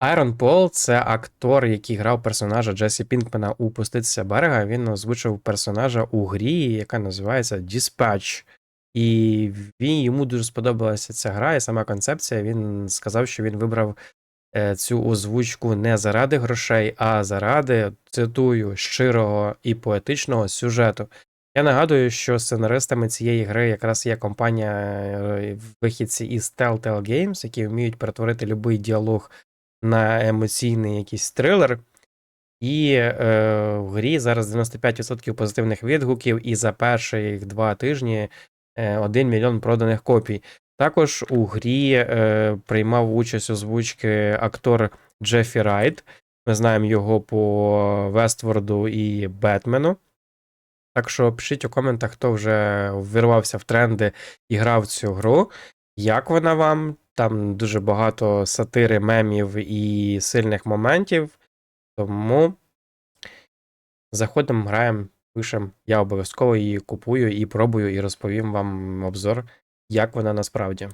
Айрон Пол це актор, який грав персонажа Джесі Пінкмена у Пуститися берега. Він озвучив персонажа у грі, яка називається Dispatch. І він, йому дуже сподобалася ця гра, і сама концепція. Він сказав, що він вибрав е, цю озвучку не заради грошей, а заради, цитую, щирого і поетичного сюжету. Я нагадую, що сценаристами цієї гри якраз є компанія е, вихідці із Telltale Games, які вміють перетворити будь-який діалог на емоційний якийсь трилер. І е, в грі зараз 95% позитивних відгуків, і за перші два тижні е, 1 мільйон проданих копій. Також у грі е, приймав участь озвучки актор Джеффі Райт. Ми знаємо його по Вестворду і Бетмену. Так що пишіть у коментах, хто вже ввірвався в тренди і грав цю гру. Як вона вам? Там дуже багато сатири, мемів і сильних моментів. Тому заходимо, граємо, пишемо. Я обов'язково її купую і пробую, і розповім вам обзор, як вона насправді.